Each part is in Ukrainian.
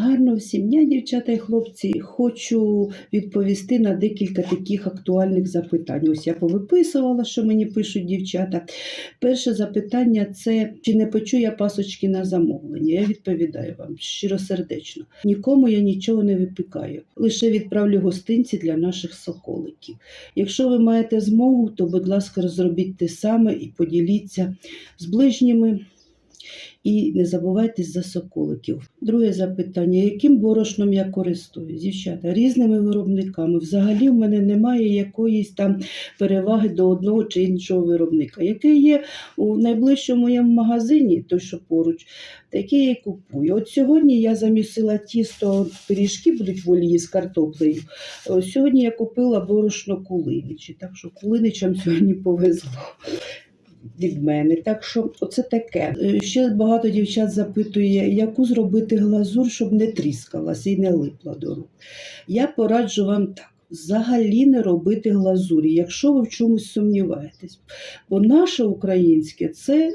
Гарного всім дня, дівчата і хлопці. Хочу відповісти на декілька таких актуальних запитань. Ось я повиписувала, що мені пишуть дівчата. Перше запитання це чи не печу я пасочки на замовлення? Я відповідаю вам щиросердечно. Нікому я нічого не випікаю, лише відправлю гостинці для наших соколиків. Якщо ви маєте змогу, то, будь ласка, зробіть те саме і поділіться з ближніми. І не забувайтесь за соколиків. Друге запитання: яким борошном я користуюсь? Дівчата, різними виробниками. Взагалі в мене немає якоїсь там переваги до одного чи іншого виробника. Яке є у найближчому моєму магазині, той, що поруч, таке я купую. От сьогодні я замісила тісто, пиріжки будуть в олії з картоплею. Сьогодні я купила борошно кулиничі, так що кулиничам сьогодні повезло від мене. Так що оце таке. Е, Ще багато дівчат запитує, яку зробити глазур, щоб не тріскалася і не липла до рук. Я пораджу вам так. Взагалі не робити глазурі, якщо ви в чомусь сумніваєтесь. Бо наше українське це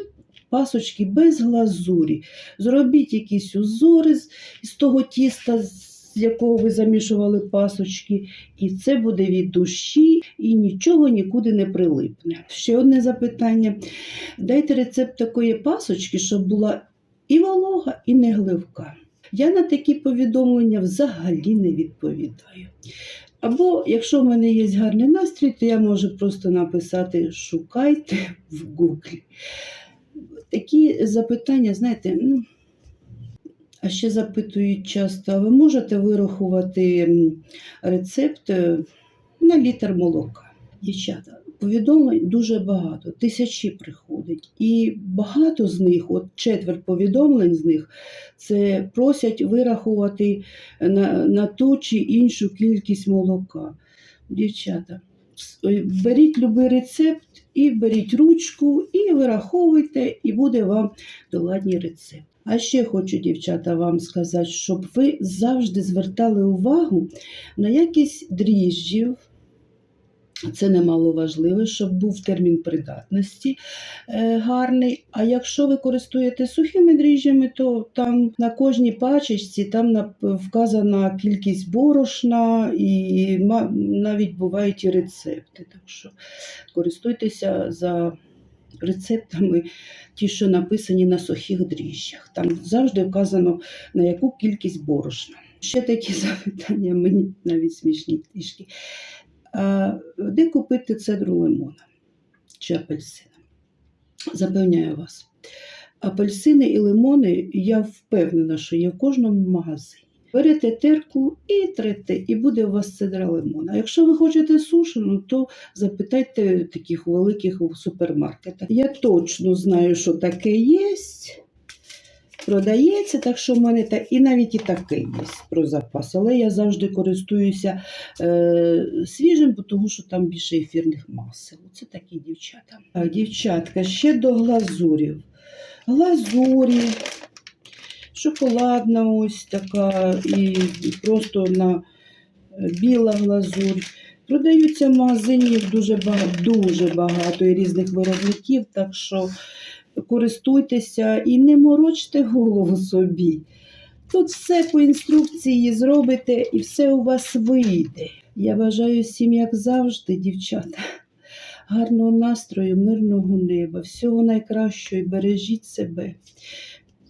пасочки без глазурі. Зробіть якісь узори з, з того тіста, з якого ви замішували пасочки, і це буде від душі і нічого нікуди не прилипне. Ще одне запитання. Дайте рецепт такої пасочки, щоб була і волога, і не гливка. Я на такі повідомлення взагалі не відповідаю. Або, якщо в мене є гарний настрій, то я можу просто написати Шукайте в Гуглі. Такі запитання, знаєте, ну. А ще запитують часто, а ви можете вирахувати рецепт е, на літр молока? Дівчата, повідомлень дуже багато, тисячі приходить. І багато з них, от четверть повідомлень з них, це просять вирахувати на, на ту чи іншу кількість молока. Дівчата, беріть будь-який рецепт і беріть ручку, і вираховуйте, і буде вам доладній рецепт. А ще хочу, дівчата, вам сказати, щоб ви завжди звертали увагу на якість дріжджів. Це немало важливо, щоб був термін придатності е, гарний. А якщо ви користуєте сухими дріжджами, то там на кожній пачечці там вказана кількість борошна і навіть бувають і рецепти. Так що користуйтеся за рецептами, ті, що написані на сухих дріжджах. Там завжди вказано на яку кількість борошна. Ще такі запитання, мені навіть смішні трішки. Де купити цедру лимона чи апельсина? Запевняю вас. Апельсини і лимони, я впевнена, що є в кожному магазині. Берете терку і трете, і буде у вас цедра лимона. Якщо ви хочете сушену, то запитайте таких великих у супермаркетах. Я точно знаю, що таке є. Продається, так що в мене та і навіть і таке є про запас. Але я завжди користуюся е, свіжим, тому що там більше ефірних масел. Це такі дівчата. А, дівчатка, ще до глазурів. Глазурі, шоколадна ось така, і просто на е, біла глазурь. Продаються в дуже багато, дуже багато і різних виробників, так що користуйтеся і не морочте голову собі. Тут все по інструкції зробите і все у вас вийде. Я бажаю всім, як завжди, дівчата, гарного настрою, мирного неба, всього найкращого і бережіть себе.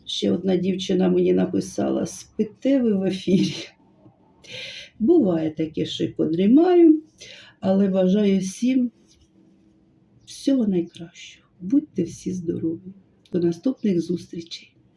Ще одна дівчина мені написала: спите ви в ефірі. Буває таке, що й подрімаю, але бажаю всім всього найкращого. Будьте всі здорові. До наступних зустрічей!